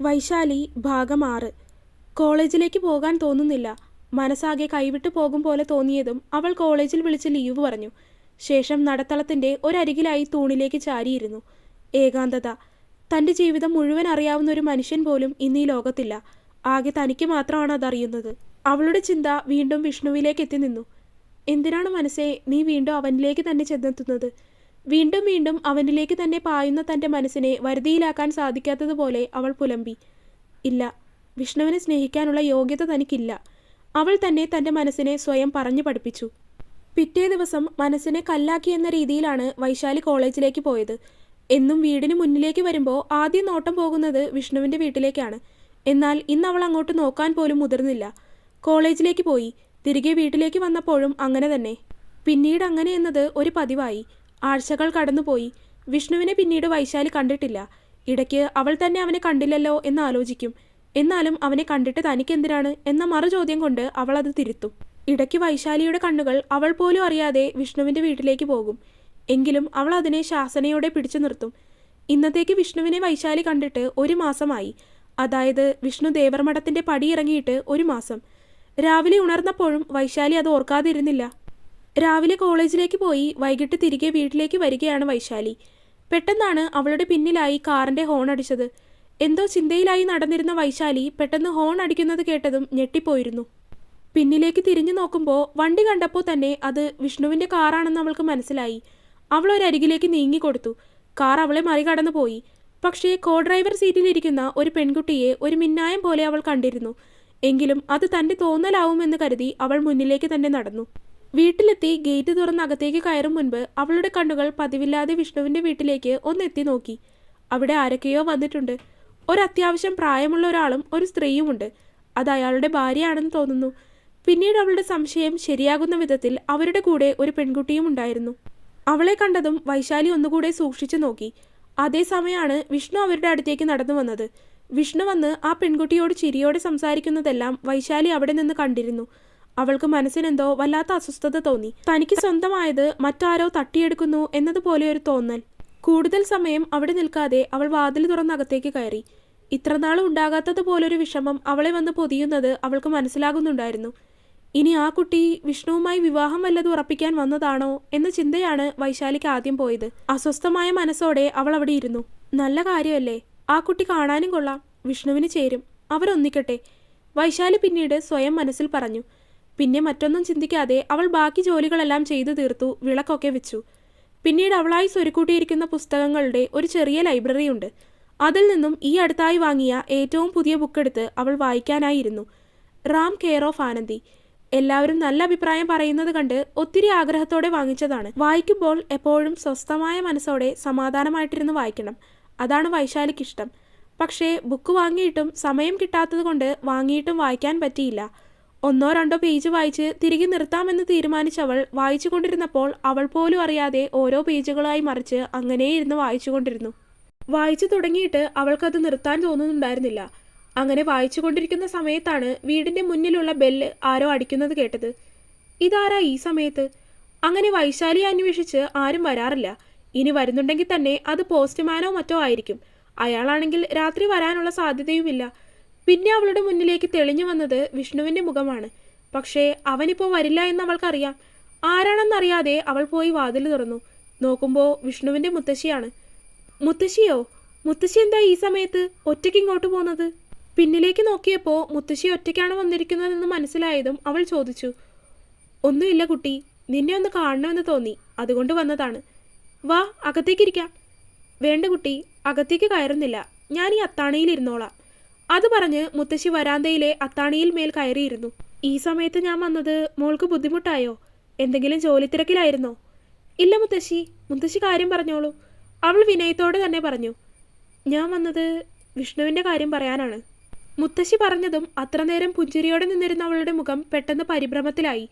വൈശാലി ഭാഗം ആറ്. കോളേജിലേക്ക് പോകാൻ തോന്നുന്നില്ല. മനസ്സാകെ കൈവിട്ടു പോകും പോലെ തോന്നിയതും അവൾ കോളേജിൽ വിളിച്ച് ലീവ് പറഞ്ഞു. ശേഷം നടത്തളത്തിന്റെ ഒരരികിലായി തൂണിലേക്ക് ചാരിയിരുന്നു. ഏകാന്തത. തന്റെ ജീവിതം മുഴുവൻ അറിയാവുന്ന ഒരു മനുഷ്യൻ പോലും ഇന്ന് ഈ ലോകത്തില്ല. ആകെ തനിക്ക് മാത്രമാണ് അതറിയുന്നത്. അവളുടെ ചിന്ത വീണ്ടും വിഷ്ണുവിലേക്ക് എത്തി നിന്നു. എന്തിനാണ് മനസ്സേ നീ വീണ്ടും അവനിലേക്ക് തന്നെ ചെന്നെത്തുന്നത്? വീണ്ടും വീണ്ടും അവനിലേക്ക് തന്നെ പായുന്ന തന്റെ മനസ്സിനെ വരുതിയിലാക്കാൻ സാധിക്കാത്തതുപോലെ അവൾ പുലമ്പി. ഇല്ല വിഷ്ണുവിനെ സ്നേഹിക്കാനുള്ള യോഗ്യത തനിക്കില്ല. അവൾ തന്നെ തന്റെ മനസ്സിനെ സ്വയം പറഞ്ഞു പഠിപ്പിച്ചു. പിറ്റേ ദിവസം മനസ്സിനെ കല്ലാക്കി എന്ന രീതിയിലാണ് വൈശാലി കോളേജിലേക്ക് പോയത്. എന്നും വീടിന് മുന്നിലേക്ക് വരുമ്പോൾ ആദ്യം നോട്ടം പോകുന്നത് വിഷ്ണുവിന്റെ വീട്ടിലേക്കാണ്. എന്നാൽ ഇന്ന് അവൾ അങ്ങോട്ട് നോക്കാൻ പോലും മുതിർന്നില്ല. കോളേജിലേക്ക് പോയി. തിരികെ വീട്ടിലേക്ക് വന്നപ്പോഴും അങ്ങനെ തന്നെ. പിന്നീട് അങ്ങനെ എന്നത് ഒരു പതിവായി. ആഴ്ചകൾ കടന്നുപോയി. വിഷ്ണുവിനെ പിന്നീട് വൈശാലി കണ്ടിട്ടില്ല. ഇടയ്ക്ക് അവൾ തന്നെ അവനെ കണ്ടില്ലല്ലോ എന്ന് ആലോചിക്കും. എന്നാലും അവനെ കണ്ടിട്ട് തനിക്കെന്തിനാണ് എന്ന മറു ചോദ്യം കൊണ്ട് അവൾ അത് തിരുത്തും. ഇടയ്ക്ക് വൈശാലിയുടെ കണ്ണുകൾ അവൾ പോലും അറിയാതെ വിഷ്ണുവിന്റെ വീട്ടിലേക്ക് പോകും. എങ്കിലും അവൾ അതിനെ ശാസനയോടെ പിടിച്ചു നിർത്തും. ഇന്നത്തേക്ക് വിഷ്ണുവിനെ വൈശാലി കണ്ടിട്ട് ഒരു മാസമായി. അതായത് വിഷ്ണു ദേവർമഠത്തിന്റെ പടിയിറങ്ങിയിട്ട് ഒരു മാസം. രാവിലെ ഉണർന്നപ്പോഴും വൈശാലി അത് ഓർക്കാതിരുന്നില്ല. രാവിലെ കോളേജിലേക്ക് പോയി വൈകിട്ട് തിരികെ വീട്ടിലേക്ക് വരികയാണ് വൈശാലി. പെട്ടെന്നാണ് അവളുടെ പിന്നിലായി കാറിന്റെ ഹോൺ അടിച്ചത്. എന്തോ ചിന്തയിലായി നടന്നിരുന്ന വൈശാലി പെട്ടെന്ന് ഹോൺ അടിക്കുന്നത് കേട്ടതും ഞെട്ടിപ്പോയിരുന്നു. പിന്നിലേക്ക് തിരിഞ്ഞു നോക്കുമ്പോൾ വണ്ടി കണ്ടപ്പോൾ തന്നെ അത് വിഷ്ണുവിന്റെ കാറാണെന്ന് അവൾക്ക് മനസ്സിലായി. അവൾ ഒരരികിലേക്ക് നീങ്ങിക്കൊടുത്തു കാർ അവളെ മറികടന്നു പോയി. പക്ഷേ കോ ഡ്രൈവർ സീറ്റിലിരിക്കുന്ന ഒരു പെൺകുട്ടിയെ ഒരു മിന്നായം പോലെ അവൾ കണ്ടിരുന്നു. എങ്കിലും അത് തന്റെ തോന്നലാവുമെന്ന് കരുതി അവൾ മുന്നിലേക്ക് തന്നെ നടന്നു. വീട്ടിലെത്തി ഗേറ്റ് തുറന്ന് അകത്തേക്ക് കയറും മുൻപ് അവളുടെ കണ്ണുകൾ പതിവില്ലാതെ വിഷ്ണുവിന്റെ വീട്ടിലേക്ക് ഒന്നെത്തി നോക്കി. അവിടെ ആരൊക്കെയോ വന്നിട്ടുണ്ട്. ഒരത്യാവശ്യം പ്രായമുള്ള ഒരാളും ഒരു സ്ത്രീയുമുണ്ട്. അത് അയാളുടെ ഭാര്യയാണെന്ന് തോന്നുന്നു. പിന്നീട് അവളുടെ സംശയം ശരിയാകുന്ന വിധത്തിൽ അവരുടെ കൂടെ ഒരു പെൺകുട്ടിയും ഉണ്ടായിരുന്നു. അവളെ കണ്ടതും വൈശാലി ഒന്നുകൂടെ സൂക്ഷിച്ചു നോക്കി. അതേസമയമാണ് വിഷ്ണു അവരുടെ അടുത്തേക്ക് നടന്നു വന്നത്. വിഷ്ണു വന്ന് ആ പെൺകുട്ടിയോട് ചിരിയോടെ സംസാരിക്കുന്നതെല്ലാം വൈശാലി അവിടെ നിന്ന് കണ്ടിരുന്നു. അവൾക്ക് മനസ്സിനെന്തോ വല്ലാത്ത അസ്വസ്ഥത തോന്നി. തനിക്ക് സ്വന്തമായത് മറ്റാരോ തട്ടിയെടുക്കുന്നു എന്നതുപോലെ ഒരു തോന്നൽ. കൂടുതൽ സമയം അവിടെ നിൽക്കാതെ അവൾ വാതിൽ തുറന്നകത്തേക്ക് കയറി. ഇത്രനാളും ഉണ്ടാകാത്തതുപോലൊരു വിഷമം അവളെ വന്ന് പൊതിയുന്നത് അവൾക്ക് മനസ്സിലാകുന്നുണ്ടായിരുന്നു. ഇനി ആ കുട്ടി വിഷ്ണുവുമായി വിവാഹം വല്ലത് ഉറപ്പിക്കാൻ വന്നതാണോ എന്ന ചിന്തയാണ് വൈശാലിക്ക് ആദ്യം പോയത്. അസ്വസ്ഥമായ മനസ്സോടെ അവൾ അവിടെ ഇരുന്നു. നല്ല കാര്യമല്ലേ? ആ കുട്ടി കാണാനും കൊള്ളാം. വിഷ്ണുവിന് ചേരും. അവരൊന്നിക്കട്ടെ? വൈശാലി പിന്നീട് സ്വയം മനസ്സിൽ പറഞ്ഞു. പിന്നെ മറ്റൊന്നും ചിന്തിക്കാതെ അവൾ ബാക്കി ജോലികളെല്ലാം ചെയ്തു തീർത്തു വിളക്കൊക്കെ വെച്ചു. പിന്നീട് അവളായി സ്വരുക്കൂട്ടിയിരിക്കുന്ന പുസ്തകങ്ങളുടെ ഒരു ചെറിയ ലൈബ്രറി ഉണ്ട് അതിൽ നിന്നും ഈ അടുത്തായി വാങ്ങിയ ഏറ്റവും പുതിയ ബുക്കെടുത്ത് അവൾ വായിക്കാനായിരുന്നു. Ram care of Anandi. എല്ലാവരും നല്ല അഭിപ്രായം പറയുന്നത് കണ്ട് ഒത്തിരി ആഗ്രഹത്തോടെ വാങ്ങിച്ചതാണ്. വായിക്കുമ്പോൾ എപ്പോഴും സ്വസ്ഥമായ മനസ്സോടെ സമാധാനമായിട്ടിരുന്ന് വായിക്കണം. അതാണ് വൈശാലിക്കിഷ്ടം. പക്ഷേ ബുക്ക് വാങ്ങിയിട്ടും സമയം കിട്ടാത്തത് കൊണ്ട് വാങ്ങിയിട്ടും വായിക്കാൻ പറ്റിയില്ല. ഒന്നോ രണ്ടോ പേജ് വായിച്ച് തിരികെ നിർത്താമെന്ന് തീരുമാനിച്ചവൾ വായിച്ചു കൊണ്ടിരുന്നപ്പോൾ അവൾ പോലും അറിയാതെ ഓരോ പേജുകളായി മറിച്ച് അങ്ങനെ ഇരുന്ന് വായിച്ചു കൊണ്ടിരുന്നു വായിച്ചു തുടങ്ങിയിട്ട് അവൾക്കത് നിർത്താൻ തോന്നുന്നുണ്ടായിരുന്നില്ല. അങ്ങനെ വായിച്ചു കൊണ്ടിരിക്കുന്ന സമയത്താണ് വീടിന്റെ മുന്നിലുള്ള ബെല്ല് ആരോ അടിക്കുന്നത് കേട്ടത്. ഇതാരാ ഈ സമയത്ത്? അങ്ങനെ വൈശാലി അന്വേഷിച്ച് ആരും വരാറില്ല. ഇനി വരുന്നുണ്ടെങ്കിൽ തന്നെ അത് പോസ്റ്റ്മാനോ മറ്റോ ആയിരിക്കും. അയാളാണെങ്കിൽ രാത്രി വരാനുള്ള സാധ്യതയുമില്ല. പിന്നെ അവളുടെ മുന്നിലേക്ക് തെളിഞ്ഞു വന്നത് വിഷ്ണുവിന്റെ മുഖമാണ്. പക്ഷേ അവനിപ്പോൾ വരില്ല എന്ന് അവൾക്കറിയാം. ആരാണെന്നറിയാതെ അവൾ പോയി വാതിൽ തുറന്നു. നോക്കുമ്പോൾ വിഷ്ണുവിന്റെ മുത്തശ്ശിയാണ്. മുത്തശ്ശിയോ? മുത്തശ്ശി എന്താ ഈ സമയത്ത് ഒറ്റയ്ക്ക് ഇങ്ങോട്ട് പോകുന്നത് പിന്നിലേക്ക് നോക്കിയപ്പോൾ മുത്തശ്ശി ഒറ്റയ്ക്കാണ് വന്നിരിക്കുന്നതെന്ന് മനസ്സിലായതും അവൾ ചോദിച്ചു. ഒന്നുമില്ല കുട്ടി നിന്നെ ഒന്ന് കാണണമെന്ന് തോന്നി. അതുകൊണ്ട് വന്നതാണ്. വാ അകത്തേക്കിരിക്കാം വേണ്ട കുട്ടി അകത്തേക്ക് കയറുന്നില്ല. ഞാൻ ഈ അത്താണിയിൽ ഇരുന്നോളാം. അത് പറഞ്ഞ് മുത്തശ്ശി വരാന്തയിലെ അത്താണിയിൽ മേൽ കയറിയിരുന്നു. ഈ സമയത്ത് ഞാൻ വന്നത് മോൾക്ക് ബുദ്ധിമുട്ടായോ? എന്തെങ്കിലും ജോലി തിരക്കിലായിരുന്നോ ഇല്ല മുത്തശ്ശി മുത്തശ്ശി കാര്യം പറഞ്ഞോളൂ. അവൾ വിനയത്തോടെ തന്നെ പറഞ്ഞു ഞാൻ വന്നത് വിഷ്ണുവിന്റെ കാര്യം പറയാനാണ്. മുത്തശ്ശി പറഞ്ഞതും അത്ര നേരം പുഞ്ചിരിയോടെ നിന്നിരുന്ന അവളുടെ മുഖം പെട്ടെന്ന് പരിഭ്രമത്തിലായി.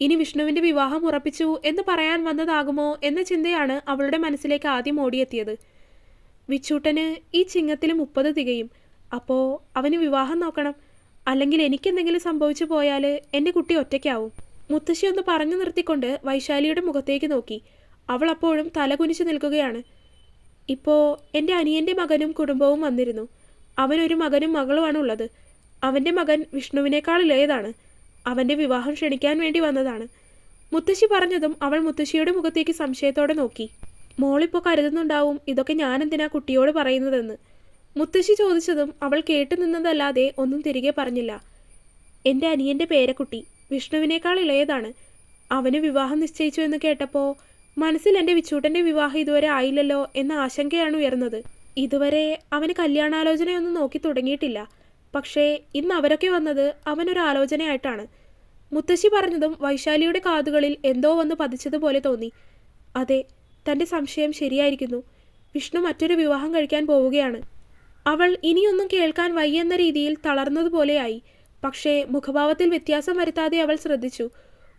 ഇനി വിഷ്ണുവിന്റെ വിവാഹം ഉറപ്പിച്ചു എന്ന് പറയാൻ വന്നതാകുമോ എന്ന ചിന്തയാണ് അവളുടെ മനസ്സിലേക്ക് ആദ്യം ഓടിയെത്തിയത്. വിച്ചൂട്ടന് ഈ ചിങ്ങത്തിൽ മുപ്പത് തികയും. അപ്പോൾ അവന് വിവാഹം നോക്കണം. അല്ലെങ്കിൽ എനിക്കെന്തെങ്കിലും സംഭവിച്ചു പോയാൽ എന്റെ കുട്ടി ഒറ്റയ്ക്കാവും. മുത്തശ്ശി ഒന്ന് പറഞ്ഞു നിർത്തിക്കൊണ്ട് വൈശാലിയുടെ മുഖത്തേക്ക് നോക്കി. അവൾ അപ്പോഴും തലകുനിച്ച് നിൽക്കുകയാണ്. ഇപ്പോൾ എന്റെ അനിയന്റെ മകനും കുടുംബവും വന്നിരുന്നു. അവനൊരു മകനും മകളുമാണ് ഉള്ളത്. അവന്റെ മകൻ വിഷ്ണുവിനേക്കാൾ ഇളയതാണ്. അവന്റെ വിവാഹം ക്ഷണിക്കാൻ വേണ്ടി വന്നതാണ്. മുത്തശ്ശി പറഞ്ഞതും അവൾ മുത്തശ്ശിയുടെ മുഖത്തേക്ക് സംശയത്തോടെ നോക്കി. മോളിപ്പോൾ കരുതുന്നുണ്ടാവും ഇതൊക്കെ ഞാനെന്തിനാ കുട്ടിയോട് പറയുന്നതെന്ന്. മുത്തശ്ശി ചോദിച്ചതും അവൾ കേട്ടു നിന്നതല്ലാതെ ഒന്നും തിരികെ പറഞ്ഞില്ല. എന്റെ അനിയന്റെ പേരക്കുട്ടി വിഷ്ണുവിനേക്കാൾ ഇളയതാണ്. അവന് വിവാഹം നിശ്ചയിച്ചു എന്ന് കേട്ടപ്പോൾ മനസ്സിൽ എന്റെ വിച്ചൂട്ടന്റെ വിവാഹം ഇതുവരെ ആയില്ലല്ലോ എന്ന ആശങ്കയാണ് ഉയർന്നത്. ഇതുവരെ അവന് കല്യാണാലോചനയൊന്നും നോക്കി തുടങ്ങിയിട്ടില്ല. പക്ഷേ ഇന്ന് അവരൊക്കെ വന്നത് അവനൊരു ആലോചനയായിട്ടാണ്. മുത്തശ്ശി പറഞ്ഞതും വൈശാലിയുടെ കാതുകളിൽ എന്തോ വന്ന് പതിച്ചതുപോലെ തോന്നി. അതെ തന്റെ സംശയം ശരിയായിരിക്കുന്നു. വിഷ്ണു മറ്റൊരു വിവാഹം കഴിക്കാൻ പോവുകയാണ്. അവൾ ഇനിയൊന്നും കേൾക്കാൻ വയ്യെന്ന രീതിയിൽ തളർന്നതുപോലെയായി. പക്ഷേ മുഖഭാവത്തിൽ വ്യത്യാസം വരുത്താതെ അവൾ ശ്രദ്ധിച്ചു.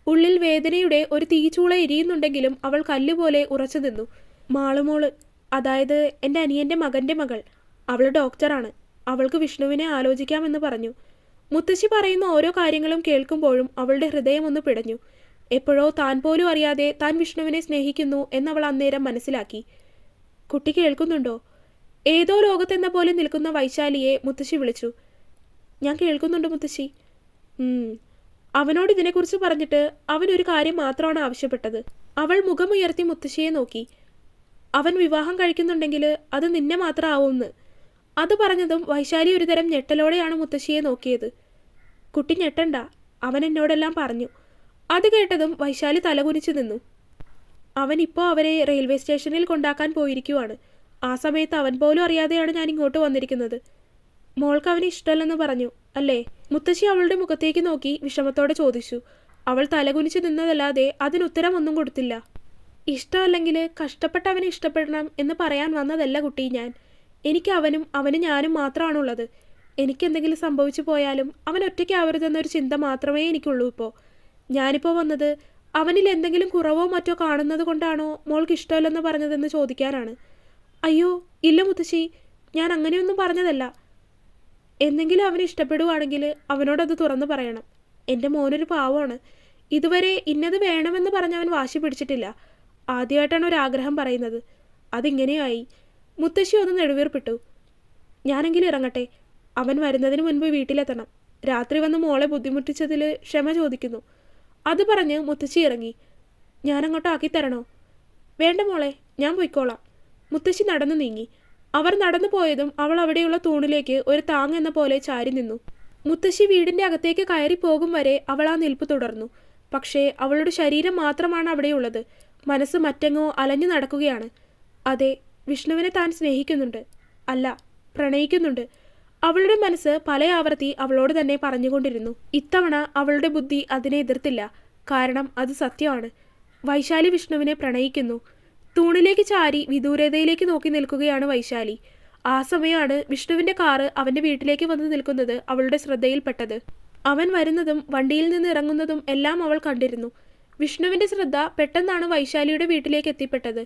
ഉള്ളിൽ വേദനയുടെ ഒരു തീച്ചൂള എരിയുന്നുണ്ടെങ്കിലും അവൾ കല്ലുപോലെ ഉറച്ചു നിന്നു. മാളുമോൾ അതായത് എന്റെ അനിയന്റെ മകന്റെ മകൾ. അവൾ ഡോക്ടറാണ്. അവൾക്ക് വിഷ്ണുവിനെ ആലോചിക്കാമെന്ന് പറഞ്ഞു. മുത്തശ്ശി പറയുന്ന ഓരോ കാര്യങ്ങളും കേൾക്കുമ്പോഴും അവളുടെ ഹൃദയം ഒന്ന് പിടഞ്ഞു. എപ്പോഴോ താൻ പോലും അറിയാതെ താൻ വിഷ്ണുവിനെ സ്നേഹിക്കുന്നു എന്നവൾ അന്നേരം മനസ്സിലാക്കി. കുട്ടി കേൾക്കുന്നുണ്ടോ? ഏതോ ലോകത്തെന്ന പോലെ നിൽക്കുന്ന വൈശാലിയെ മുത്തശ്ശി വിളിച്ചു. ഞാൻ കേൾക്കുന്നുണ്ട് മുത്തശ്ശി. അവനോട് ഇതിനെക്കുറിച്ച് പറഞ്ഞിട്ട് അവൻ ഒരു കാര്യം മാത്രമാണ് ആവശ്യപ്പെട്ടത്. അവൾ മുഖമുയർത്തി മുത്തശ്ശിയെ നോക്കി. അവൻ വിവാഹം കഴിക്കുന്നുണ്ടെങ്കിൽ അത് നിന്നെ മാത്രം ആവുമെന്ന് അത് പറഞ്ഞതും വൈശാലി ഒരുതരം ഞെട്ടലോടെയാണ് മുത്തശ്ശിയെ നോക്കിയത്. കുട്ടി ഞെട്ടണ്ട. അവൻ എന്നോടെല്ലാം പറഞ്ഞു. അത് കേട്ടതും വൈശാലി തലകുനിച്ചു നിന്നു. അവൻ ഇപ്പോൾ അവരെ റെയിൽവേ സ്റ്റേഷനിൽ കൊണ്ടാക്കാൻ പോയിരിക്കുവാണ്. ആ സമയത്ത് അവൻ പോലും അറിയാതെയാണ് ഞാൻ ഇങ്ങോട്ട് വന്നിരിക്കുന്നത്. മോൾക്ക് അവന് ഇഷ്ടമല്ലെന്ന് പറഞ്ഞു അല്ലേ? മുത്തശ്ശി അവളുടെ മുഖത്തേക്ക് നോക്കി വിഷമത്തോടെ ചോദിച്ചു. അവൾ തലകുനിച്ച് നിന്നതല്ലാതെ അതിനുത്തരം ഒന്നും കൊടുത്തില്ല. ഇഷ്ടമല്ലെങ്കിൽ കഷ്ടപ്പെട്ട് അവനെ ഇഷ്ടപ്പെടണം എന്ന് പറയാൻ വന്നതല്ല കുട്ടി ഞാൻ. എനിക്ക് അവനും അവന് ഞാനും മാത്രമാണുള്ളത്. എനിക്കെന്തെങ്കിലും സംഭവിച്ചു പോയാലും അവൻ ഒറ്റയ്ക്കാവരുതെന്നൊരു ചിന്ത മാത്രമേ എനിക്കുള്ളൂ ഇപ്പോൾ ഞാനിപ്പോൾ വന്നത് അവനിൽ എന്തെങ്കിലും കുറവോ മറ്റോ കാണുന്നത് കൊണ്ടാണോ മോൾക്ക് ഇഷ്ടമല്ലെന്ന് പറഞ്ഞതെന്ന് ചോദിക്കാനാണ്. അയ്യോ ഇല്ല മുത്തശ്ശി ഞാൻ അങ്ങനെയൊന്നും പറഞ്ഞതല്ല. എന്തെങ്കിലും അവന് ഇഷ്ടപ്പെടുവാണെങ്കിൽ അവനോടത് തുറന്നു പറയണം. എന്റെ മോനൊരു പാവമാണ്. ഇതുവരെ ഇന്നത് വേണമെന്ന് പറഞ്ഞ് അവൻ വാശി പിടിച്ചിട്ടില്ല. ആദ്യമായിട്ടാണ് ഒരു ആഗ്രഹം പറയുന്നത്. അതിങ്ങനെയായി. മുത്തശ്ശി ഒന്ന് നെടുവീർപ്പിട്ടു. ഞാനെങ്കിലും ഇറങ്ങട്ടെ. അവൻ വരുന്നതിന് മുൻപ് വീട്ടിലെത്തണം. രാത്രി വന്ന് മോളെ ബുദ്ധിമുട്ടിച്ചതിൽ ക്ഷമ ചോദിക്കുന്നു. അത് പറഞ്ഞ് മുത്തശ്ശി ഇറങ്ങി. ഞാനങ്ങോട്ടാക്കിത്തരണോ വേണ്ട മോളെ ഞാൻ പൊയ്ക്കോളാം. മുത്തശ്ശി നടന്നു നീങ്ങി. അവർ നടന്നു പോയതും അവൾ അവിടെയുള്ള തൂണിലേക്ക് ഒരു താങ് എന്ന പോലെ ചാരി നിന്നു. മുത്തശ്ശി വീടിന്റെ അകത്തേക്ക് കയറി പോകും വരെ അവൾ ആ നിൽപ്പ് തുടർന്നു. പക്ഷേ അവളുടെ ശരീരം മാത്രമാണ് അവിടെയുള്ളത്. മനസ്സ് മറ്റെങ്ങോ അലഞ്ഞു നടക്കുകയാണ്. അതെ വിഷ്ണുവിനെ താൻ സ്നേഹിക്കുന്നുണ്ട്. അല്ല പ്രണയിക്കുന്നുണ്ട്. അവളുടെ മനസ്സ് പല ആവർത്തി അവളോട് തന്നെ പറഞ്ഞുകൊണ്ടിരുന്നു. ഇത്തവണ അവളുടെ ബുദ്ധി അതിനെ എതിർത്തില്ല. കാരണം അത് സത്യമാണ്. വൈശാലി വിഷ്ണുവിനെ പ്രണയിക്കുന്നു. തൂണിലേക്ക് ചാരി വിദൂരതയിലേക്ക് നോക്കി നിൽക്കുകയാണ് വൈശാലി. ആ സമയമാണ് വിഷ്ണുവിന്റെ കാറ് അവന്റെ വീട്ടിലേക്ക് വന്ന് നിൽക്കുന്നത് അവളുടെ ശ്രദ്ധയിൽപ്പെട്ടത്. അവൻ വരുന്നതും വണ്ടിയിൽ നിന്ന് ഇറങ്ങുന്നതും എല്ലാം അവൾ കണ്ടിരുന്നു. വിഷ്ണുവിന്റെ ശ്രദ്ധ പെട്ടെന്നാണ് വൈശാലിയുടെ വീട്ടിലേക്ക് എത്തിപ്പെട്ടത്.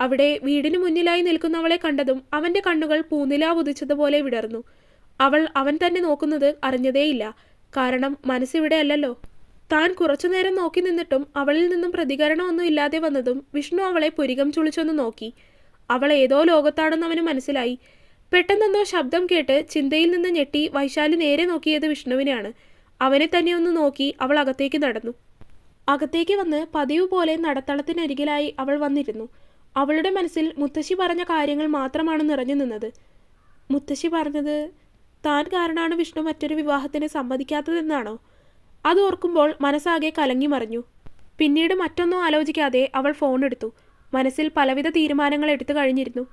അവിടെ വീടിന് മുന്നിലായി നിൽക്കുന്നവളെ കണ്ടതും അവന്റെ കണ്ണുകൾ പൂനിലാവുതിച്ചതുപോലെ വിടർന്നു. അവൾ അവൻ തന്നെ നോക്കുന്നത് അറിഞ്ഞതേയില്ല. കാരണം മനസ്സിവിടെ അല്ലല്ലോ. താൻ കുറച്ചുനേരം നോക്കി നിന്നിട്ടും അവളിൽ നിന്നും പ്രതികരണമൊന്നും ഇല്ലാതെ വന്നതും വിഷ്ണു അവളെ പുരികം ചുളിച്ചൊന്ന് നോക്കി. അവൾ ഏതോ ലോകത്താണെന്ന് അവന് മനസ്സിലായി. പെട്ടെന്നെന്തോ ശബ്ദം കേട്ട് ചിന്തയിൽ നിന്ന് ഞെട്ടി വൈശാലി നേരെ നോക്കിയത് വിഷ്ണുവിനെയാണ്. അവനെ തന്നെ ഒന്ന് നോക്കി അവൾ അകത്തേക്ക് നടന്നു. അകത്തേക്ക് വന്ന് പതിവ് പോലെ നടത്തളത്തിനരികിലായി അവൾ വന്നിരുന്നു. അവളുടെ മനസ്സിൽ മുത്തശ്ശി പറഞ്ഞ കാര്യങ്ങൾ മാത്രമാണ് നിറഞ്ഞു നിന്നത്. മുത്തശ്ശി പറഞ്ഞത് താൻ കാരണമാണ് വിഷ്ണു മറ്റൊരു വിവാഹത്തിന് സമ്മതിക്കാത്തതെന്നാണോ? അത് ഓർക്കുമ്പോൾ മനസ്സാകെ കലങ്ങി മറിഞ്ഞു. പിന്നീട് മറ്റൊന്നും ആലോചിക്കാതെ അവൾ ഫോൺ എടുത്തു. മനസ്സിൽ പലവിധ തീരുമാനങ്ങൾ എടുത്തു കഴിഞ്ഞിരുന്നു.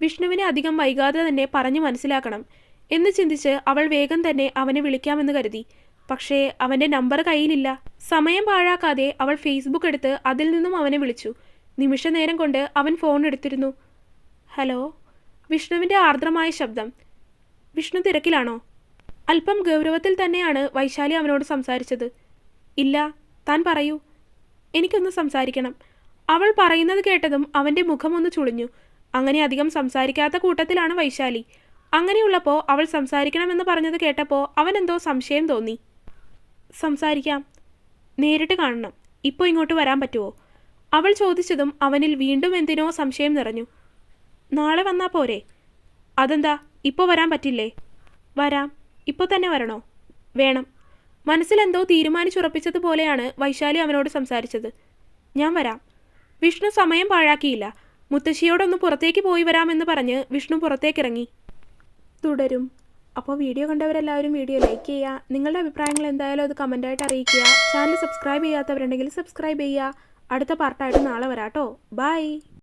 വിഷ്ണുവിനെ അധികം വൈകാതെ തന്നെ പറഞ്ഞു മനസ്സിലാക്കണം എന്ന് ചിന്തിച്ച് അവൾ വേഗം തന്നെ അവനെ വിളിക്കാമെന്ന് കരുതി. പക്ഷേ അവന്റെ നമ്പർ കയ്യിലില്ല. സമയം പാഴാക്കാതെ അവൾ ഫേസ്ബുക്ക് എടുത്ത് അതിൽ നിന്നും അവനെ വിളിച്ചു. നിമിഷ നേരം കൊണ്ട് അവൻ ഫോൺ എടുത്തിരുന്നു. ഹലോ വിഷ്ണുവിന്റെ ആർദ്രമായ ശബ്ദം. വിഷ്ണു തിരക്കിലാണോ? അല്പം ഗൗരവത്തിൽ തന്നെയാണ് വൈശാലി അവനോട് സംസാരിച്ചത്. ഇല്ല താൻ പറയൂ. എനിക്കൊന്ന് സംസാരിക്കണം. അവൾ പറയുന്നത് കേട്ടതും അവന്റെ മുഖമൊന്ന് ചുളിഞ്ഞു. അങ്ങനെ അധികം സംസാരിക്കാത്ത കൂട്ടത്തിലാണ് വൈശാലി. അങ്ങനെയുള്ളപ്പോൾ അവൾ സംസാരിക്കണമെന്ന് പറഞ്ഞത് കേട്ടപ്പോൾ അവനെന്തോ സംശയം തോന്നി. സംസാരിക്കാം. നേരിട്ട് കാണണം. ഇപ്പോൾ ഇങ്ങോട്ട് വരാൻ പറ്റുമോ അവൾ ചോദിച്ചതും അവനിൽ വീണ്ടും എന്തിനോ സംശയം നിറഞ്ഞു. നാളെ വന്നാ പോരെ. അതെന്താ ഇപ്പോൾ വരാൻ പറ്റില്ലേ? വരാം. ഇപ്പോൾ തന്നെ വരണോ? വേണം. മനസ്സിലെന്തോ തീരുമാനിച്ചുറപ്പിച്ചതുപോലെയാണ് വൈശാലി അവനോട് സംസാരിച്ചത്. ഞാൻ വരാം. വിഷ്ണു സമയം പാഴാക്കിയില്ല. മുത്തശ്ശിയോടൊന്ന് പുറത്തേക്ക് പോയി വരാമെന്ന് പറഞ്ഞ് വിഷ്ണു പുറത്തേക്കിറങ്ങി. തുടരും. അപ്പോൾ വീഡിയോ കണ്ടവരെല്ലാവരും വീഡിയോ ലൈക്ക് ചെയ്യുക നിങ്ങളുടെ അഭിപ്രായങ്ങൾ എന്തായാലും അത് കമന്റായിട്ട് അറിയിക്കുക. ചാനൽ സബ്സ്ക്രൈബ് ചെയ്യാത്തവരുണ്ടെങ്കിൽ സബ്സ്ക്രൈബ് ചെയ്യുക അടുത്ത പാർട്ടായിട്ട് നാളെ വരാട്ടോ. ബൈ.